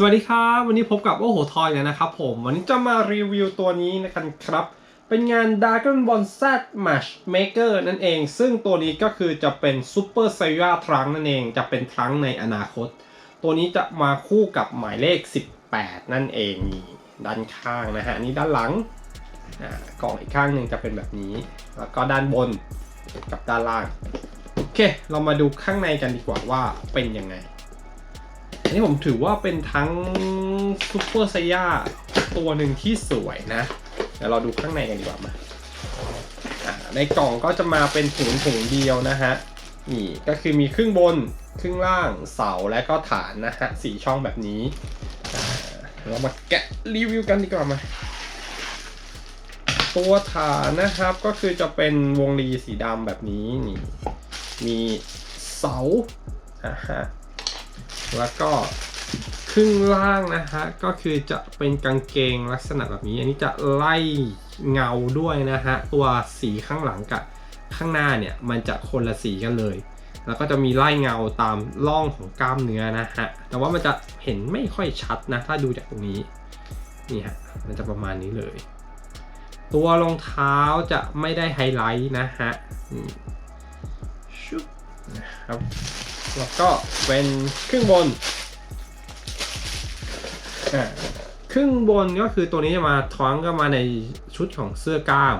สวัสดีครับ วันนี้พบกับโอ้โหทอยเลยนะครับผม วันนี้จะมารีวิวตัวนี้กันครับ เป็นงาน Dragon Ball Z Matchmaker นั่นเอง ซึ่งตัวนี้ก็คือจะเป็น Super Saiyan ทรังนั่นเอง จะเป็นทรังในอนาคต ตัวนี้จะมาคู่กับหมายเลข 18 นั่นเองนี่ด้านข้างนะฮะนี่ด้านหลังกล่องอีกข้างหนึ่งจะเป็นแบบนี้ แล้วก็ด้านบนกับด้านล่าง โอเค เรามาดูข้างในกันดีกว่าว่าเป็นยังไง อันนี้ผมถือว่าเป็นทั้งซูเปอร์ไซย่าตัวหนึ่งที่สวยนะ เดี๋ยวเราดูข้างในกันดีกว่ามาในกล่องก็จะมาเป็นถุงถุงเดียวนะฮะ นี่ก็คือมีครึ่งบน ครึ่งล่างเสาและก็ฐานนะฮะสี่ช่องแบบนี้ เรามาแกะรีวิวกันดีกว่ามา ตัวฐานนะครับก็คือจะเป็นวงรีสีดำแบบนี้นี่ มีเสาอ่าฮะ แล้วก็ครึ่งล่างนะฮะก็คือจะเป็นกางเกงลักษณะแบบนี้ อันนี้จะไล่เงาด้วยนะฮะตัวสีข้างหลังกับข้างหน้าเนี่ยมันจะคนละสีกันเลย แล้วก็จะมีไล่เงาตามร่องของกล้ามเนื้อนะฮะแต่ว่ามันจะเห็นไม่ค่อยชัดนะถ้าดูจากตรงนี้นี่ฮะมันจะประมาณนี้เลย ตัวรองเท้าจะไม่ได้ไฮไลท์นะฮะ นะครับแล้วก็เป็นครึ่งบนครึ่งบนก็คือตัวนี้จะมาท้องก็มาในชุดของเสื้อกล้าม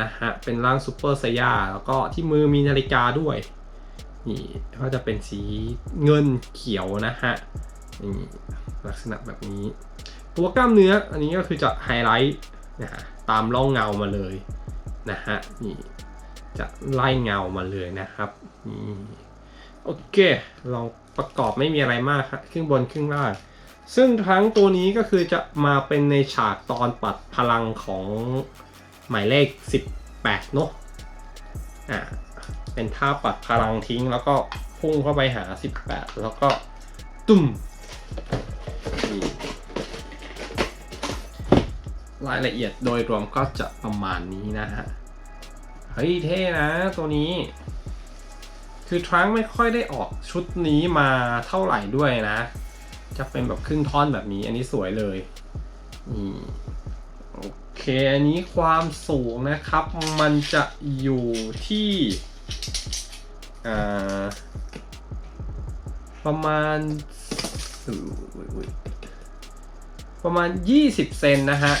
นะฮะเป็นร่างซูเปอร์ไซย่าแล้วก็ที่มือมีนาฬิกาด้วยนี่ก็จะเป็นสีเงินเขียวนะฮะนี่ลักษณะแบบนี้ ตัวกล้ามเนื้ออันนี้ก็คือจะไฮไลท์นะฮะตามร่องเงามาเลยนะฮะนี่ จะไล่เงามาเลยนะครับนี่โอเคลองประกอบไม่มีอะไรมากครับครึ่งบนครึ่งล่าง ซึ่งทั้งตัวนี้ก็คือจะมาเป็นในฉากตอนปัดพลังของหมายเลข 18เนอะอ่าเป็นท่าปัดพลังทิ้งแล้วก็พุ่งเข้าไปหา 18 แล้วก็ตุ่มรายละเอียดโดยรวมก็จะประมาณนี้นะฮะ เฮ้ยเท่นะตัวนี้ คือทรังไม่ค่อยได้ออกชุดนี้มาเท่าไหร่ด้วยนะ จะเป็นแบบครึ่งท่อนแบบนี้ อันนี้สวยเลยนี่โอเคอันนี้ความสูงนะครับ มันจะอยู่ที่อ่าประมาณประมาณ 20 เซนนะฮะ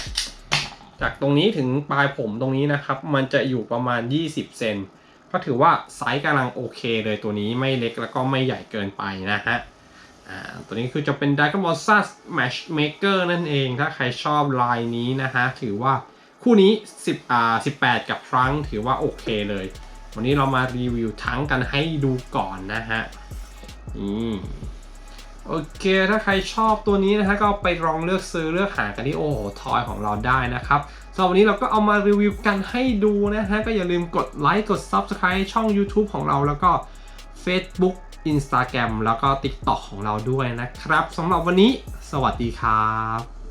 จากตรงนี้ถึงปลายผมตรงนี้นะครับ มันจะอยู่ประมาณ 20 เซนก็ถือว่าไซส์กำลังโอเคเลยตัวนี้ไม่เล็กแล้วก็ไม่ใหญ่เกินไปนะฮะตัวนี้คือจะเป็น Dragon Ball Z Matchmaker นั่นเองถ้าใครชอบลายนี้นะฮะ ถือว่าคู่นี้ 10อ่า18 กับทรังถือว่าโอเคเลย วันนี้เรามารีวิวทั้งกันให้ดูก่อนนะฮะนี่ โอเค ถ้าใครชอบตัวนี้นะฮะก็ไปลองเลือกซื้อเลือกหากันที่โอ้โหทอยของเราได้นะครับสำหรับวันนี้เราก็เอามารีวิวกันให้ดูนะฮะก็อย่าลืมกดไลค์กด Subscribe ช่อง YouTube ของเราแล้วก็ Facebook Instagram แล้วก็ TikTok ของเราด้วยนะครับสำหรับวันนี้ สวัสดีครับ